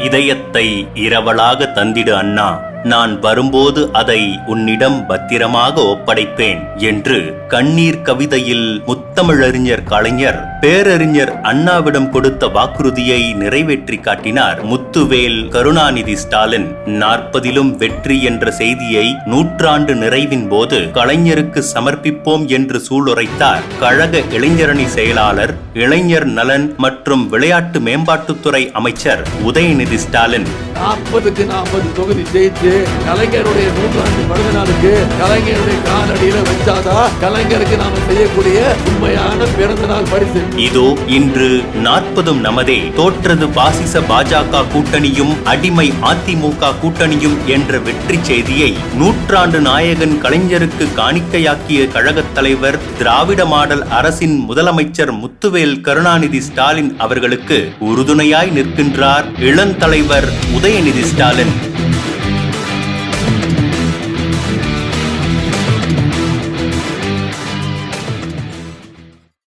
இதயத்தை இரவலாக தந்திடு அண்ணா. நான் வரும்போது அதை உன்னிடம் பத்திரமாக ஒப்படைப்பேன் என்று கண்ணீர் கவிதையில் முத்தமிழறிஞர் கலைஞர் பேரறிஞர் அண்ணாவிடம் கொடுத்த வாக்குறுதியை நிறைவேற்றி காட்டினார். முத்துவேல் கருணாநிதி ஸ்டாலின் நாற்பதிலும் வெற்றி என்ற செய்தியை நூற்றாண்டு நிறைவின் போது கலைஞருக்கு சமர்ப்பிப்போம் என்று சூளுரைத்தார். கழக இளைஞரணி செயலாளர் இளைஞர் நலன் மற்றும் விளையாட்டு மேம்பாட்டுத்துறை அமைச்சர் உதயநிதி ஸ்டாலின். நாற்பதுக்கு நாற்பது தொகுதி வச்சு கலைஞருடைய நூற்றாண்டு பிறந்த நாளுக்கு கலைஞருடைய காலடியில வச்சாதான் கலைஞருக்கு நாம செய்யக்கூடிய உண்மையான பிறந்த நாள் பரிசு. இதோ இன்று நாற்பதும் நமதே. தோற்றது பாசிச பாஜக கூட்டணியும் அடிமை அதிமுக கூட்டணியும் என்ற வெற்றி செய்தியை நூற்றாண்டு நாயகன் கலைஞருக்கு காணிக்கையாக்கிய கழகத் தலைவர் திராவிட மாடல் அரசின் முதலமைச்சர் முத்துவேல் கருணாநிதி ஸ்டாலின் அவர்களுக்கு உறுதுணையாய் நிற்கின்றார் இளந்தலைவர் உதயநிதி ஸ்டாலின்.